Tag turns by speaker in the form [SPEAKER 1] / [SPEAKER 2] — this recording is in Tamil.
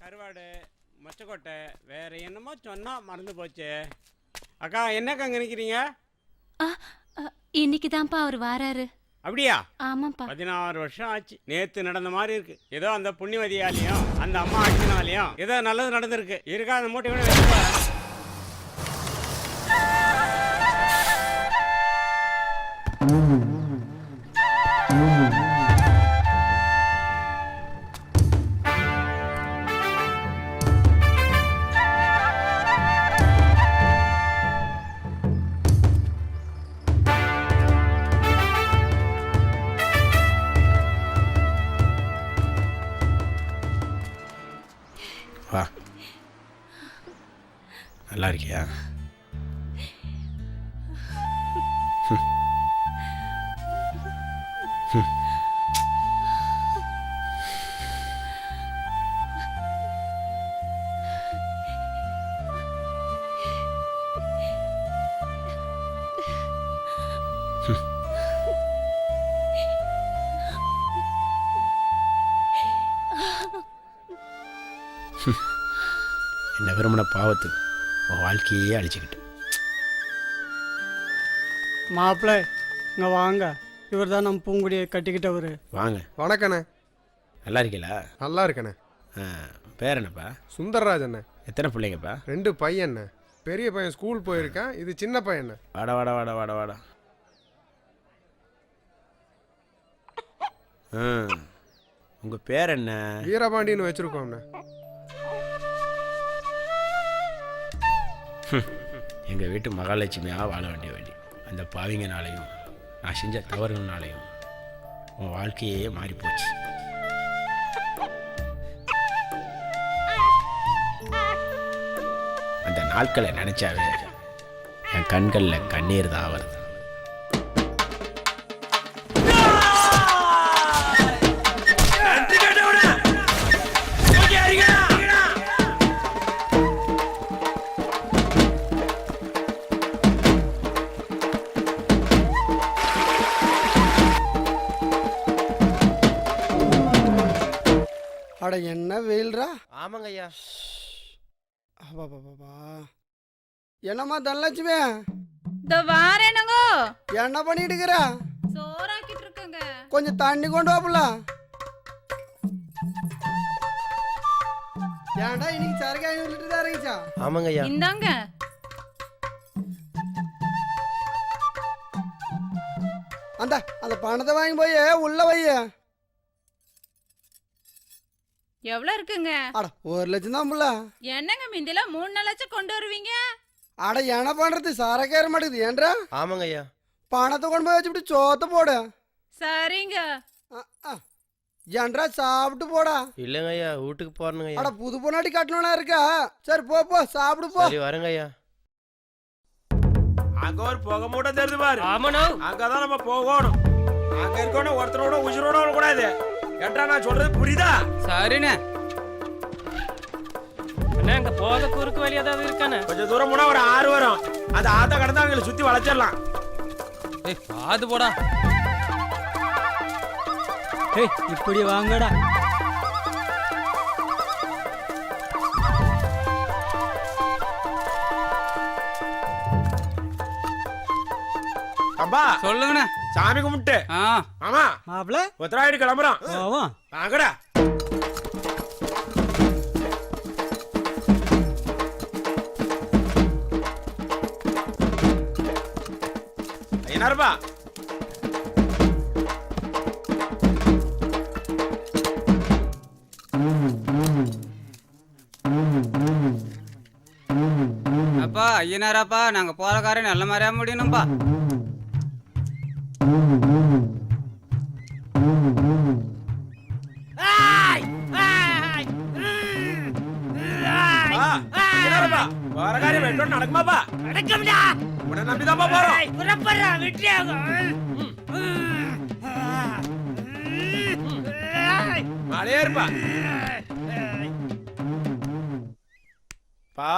[SPEAKER 1] கருவாடு மொச்சக்கொட்டை வேற என்னமோ சொன்னா மறந்து போச்சு. அக்கா என்னக்கா
[SPEAKER 2] ஆ, இன்னைக்கு தான்ப்பா அவர் வாராரு.
[SPEAKER 1] அப்படியா?
[SPEAKER 2] ஆமாப்பா.
[SPEAKER 1] பதினாறு வருஷம் ஆச்சு. நேத்து நடந்த மாதிரி இருக்கு. ஏதோ அந்த புண்ணியவதியாலையும் அந்த அம்மா ஆட்சினாலையும் ஏதோ நல்லது நடந்திருக்கு. இருக்கா அந்த மூட்டை கூட வச்சுக்கோ.
[SPEAKER 3] வா. நல்லா இருக்கியா? என்ன விரும்பின பாவத்துக்கு. உன் வாழ்க்கையே அழிச்சுக்கிட்டு.
[SPEAKER 4] மாப்பிள்ளை இங்கே வாங்க. இவர் தான் நம்ம பூங்குடியை கட்டிக்கிட்டவர்.
[SPEAKER 3] வாங்க.
[SPEAKER 5] வணக்கண்ணே.
[SPEAKER 3] நல்லா இருக்கீங்களா
[SPEAKER 5] நல்லா இருக்கண்ணே.
[SPEAKER 3] ஆ, பேர் என்னப்பா?
[SPEAKER 5] சுந்தர்ராஜ் அண்ணே
[SPEAKER 3] எத்தனை பிள்ளைங்கப்பா?
[SPEAKER 5] ரெண்டு பையண்ணே. பெரிய பையன் ஸ்கூல் போயிருக்கான். இது சின்ன பையண்ணே.
[SPEAKER 3] வாடா வாடா வாடா வாடா வாடா. ஆ உங்கள் பேர் என்ன?
[SPEAKER 5] வீரபாண்டின்னு வச்சிருக்கோம்ண்ணே.
[SPEAKER 3] எங்கள் வீட்டு மகாலட்சுமியாக வாழ வேண்டிய வேண்டி அந்த பாவிங்கனாலையும் நான் செஞ்ச தவறுகள்னாலையும் உன் வாழ்க்கையே மாறிப்போச்சு. அந்த நாட்களை நினச்சாவே என் கண்களில் கண்ணீர் தான் வருது.
[SPEAKER 4] அட என்ன வெயில்ரா?
[SPEAKER 6] ஆமாங்க ஐயா
[SPEAKER 4] அப்பா என்னம்மா தனலட்சுமி?
[SPEAKER 2] இந்த வாரேனுங்கோ
[SPEAKER 4] என்ன பண்ணிட்டு இருக்கிற
[SPEAKER 2] சோறாக்கிட்டு இருக்கங்க
[SPEAKER 4] கொஞ்சம் தண்ணி கொண்டு வாப்புல ஏன்டா இன்னைக்கு சரக்கு ஐநூறு லிட்டர் தான் இறங்கிச்சா?
[SPEAKER 6] ஆமாங்க ஐயா
[SPEAKER 2] இந்தாங்க.
[SPEAKER 4] அந்த அந்த பணத்தை வாங்கி போய் உள்ள வை.
[SPEAKER 2] எவ்வளவு இருக்குங்க?
[SPEAKER 4] அட ஒரு லட்சம் தான் புள்ள.
[SPEAKER 2] என்னங்க மிந்தில மூணு லட்சம் கொண்டு வருவீங்க?
[SPEAKER 4] அட என்ன பண்றது? சரக்கு ஏற மாட்டேங்குது. ஏன்றா?
[SPEAKER 6] ஆமாங்க ஐயா.
[SPEAKER 4] பணத்தை கொண்டு போய் வச்சுட்டு சோத்த போடு.
[SPEAKER 2] சரிங்க.
[SPEAKER 4] ஏன்றா சாப்பிட்டு போடா.
[SPEAKER 6] இல்லைங்க ஐயா வீட்டுக்கு போறணுங்க ஐயா.
[SPEAKER 4] அட புது பொண்ணாட்டி கட்டணும்னா இருக்கா? சரி போ போ சாப்பிடு போ.
[SPEAKER 6] சரி வரேங்க ஐயா.
[SPEAKER 1] அங்க ஒரு புகை மூட்டை தெரியுது பாரு. ஆமாண்ணா. அங்கதான் நம்ம போகணும். அங்க இருக்கணும் ஒருத்தரோட உயிரோட கூடாது ஏட்டா நான் சொல்றது புரியுதா?
[SPEAKER 7] சரிண்ணே. அண்ணா அங்க போக குறுக்கு வழி ஏதாவது இருக்கானே?
[SPEAKER 1] கொஞ்சம் தூரம் போனா ஒரு ஆறு வரும். அந்த ஆத்த கடந்தா அவங்களை சுத்தி வளைச்சிடலாம்.
[SPEAKER 7] ஏய் பாது போடா.
[SPEAKER 4] ஏய் இப்படி வாங்கடா.
[SPEAKER 1] அப்பா
[SPEAKER 7] சொல்லுங்கண்ணே.
[SPEAKER 1] சாமி கும்பிட்டு.
[SPEAKER 7] ஆ.
[SPEAKER 1] ஆமா
[SPEAKER 4] மாப்பிள்ள
[SPEAKER 1] உத்தராயிடு கிளம்புறோம். வாங்கடா. ஐயனாருப்பா
[SPEAKER 7] அப்பா ஐயனாராப்பா நாங்க போற காரியம் நல்ல மாதிரியா முடியணும்பா.
[SPEAKER 1] வர காரியம் வெட்டோம் நடக்குமாப்பா நடக்கும்டா உன்னை நம்பிதான்ப்பா போறோம் மழையா இருப்பா பா